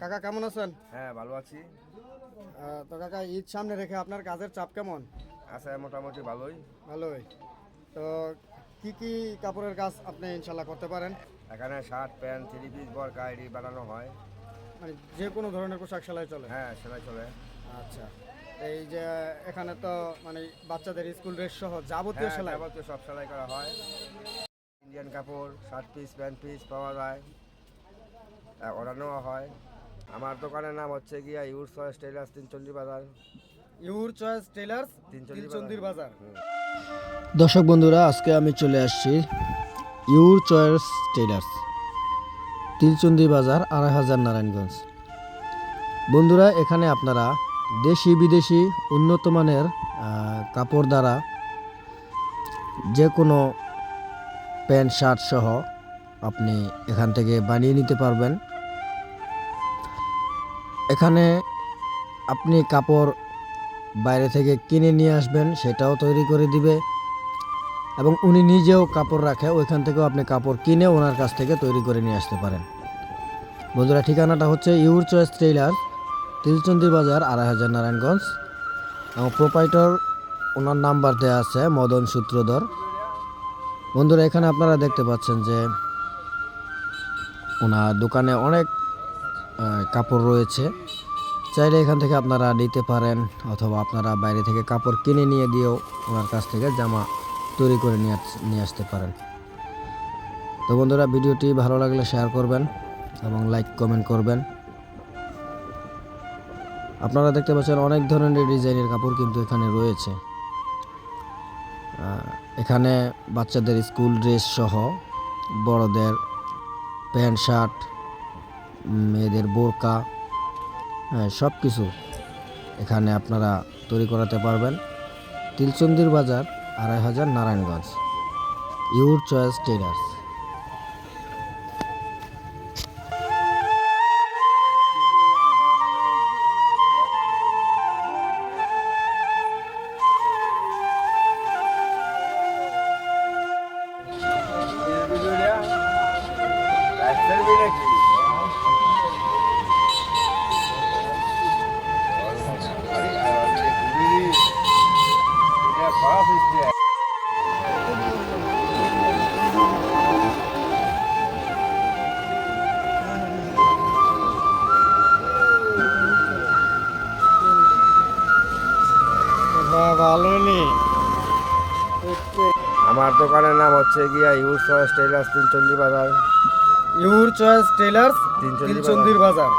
কাকা কেমন আছেন? হ্যাঁ ভালো আছি। তো কাকা ঈদ সামনে রেখে আপনার কাজের চাপ কেমন? আছে মোটামুটি ভালোই। ভালোই। তো কি কি কাপড়ের কাজ আপনি ইনশাল্লাহ করতে পারেন? এখানে শার্ট প্যান্ট থ্রি পিস বরকা এডি বানানো হয়। মানে যে কোনো ধরনের পোশাক সেলাই চলে? হ্যাঁ সেলাই চলে। আচ্ছা। এই যে এখানে তো মানে বাচ্চাদের স্কুল ড্রেস সহ যাবতীয় হ্যাঁ সেলাই? যাবতীয় সব সেলাই করা হয়। ইন্ডিয়ান কাপড় শার্ট পিস প্যান্ট পিস পাওয়া যায়। অর্ডার নেওয়া হয়। আমার দোকানের নাম হচ্ছে গিয়া ইউর চয়েস টেলার্স তিনচল্লি বাজার। ইউর চয়েস টেলার্স তিনচল্লি বাজার। দর্শক বন্ধুরা আজকে আমি চলে আসছি ইউর চয়েস টেলার্স তিলচন্দি বাজার আড়াই হাজার নারায়ণগঞ্জ। বন্ধুরা এখানে আপনারা দেশি বিদেশি উন্নত মানের কাপড় দ্বারা যে কোনো প্যান্ট শার্ট সহ আপনি এখান থেকে বানিয়ে নিতে পারবেন। এখানে আপনি কাপড় বাইরে থেকে কিনে নিয়ে আসবেন, সেটাও তৈরি করে দিবে। এবং উনি নিজেও কাপড় রাখে, ওইখান থেকেও আপনি কাপড় কিনে ওনার কাছ থেকে তৈরি করে নিয়ে আসতে পারেন। বন্ধুরা, ঠিকানাটা হচ্ছে ইউর চয়েস ট্রেইলার, তিলচন্দির বাজার আড়াই হাজার নারায়ণগঞ্জ। এবং প্রোপাইটর, ওনার নাম্বার দেওয়া আছে, মদন সূত্রধর। বন্ধুরা, এখানে আপনারা দেখতে পাচ্ছেন যে ওনার দোকানে অনেক কাপড় রয়েছে। চাইলে এখান থেকে আপনারা নিতে পারেন অথবা আপনারা বাইরে থেকে কাপড় কিনে নিয়ে দিয়েও ওনার কাছ থেকে জামা তৈরি করে নিয়ে নিয়ে আসতে পারেন। তো বন্ধুরা, ভিডিওটি ভালো লাগলে শেয়ার করবেন এবং লাইক কমেন্ট করবেন। আপনারা দেখতে পাচ্ছেন অনেক ধরনের ডিজাইনের কাপড় কিন্তু এখানে রয়েছে। এখানে বাচ্চাদের স্কুল ড্রেস সহ বড়দের প্যান্ট, শার্ট মেয়েদের বোরকা হ্যাঁ সব কিছু এখানে আপনারা তৈরি করাতে পারবেন। তিলচন্দির বাজার, আড়াই হাজার নারায়ণগঞ্জ। ইউর চয়েস টেলার্স ভালো আমার দোকানের নাম হচ্ছে গিয়া ইউর চয়েস টেলার্স তিনচল্লি বাজার। ইউর চয়েস টেলার্স তিলচন্দির বাজার।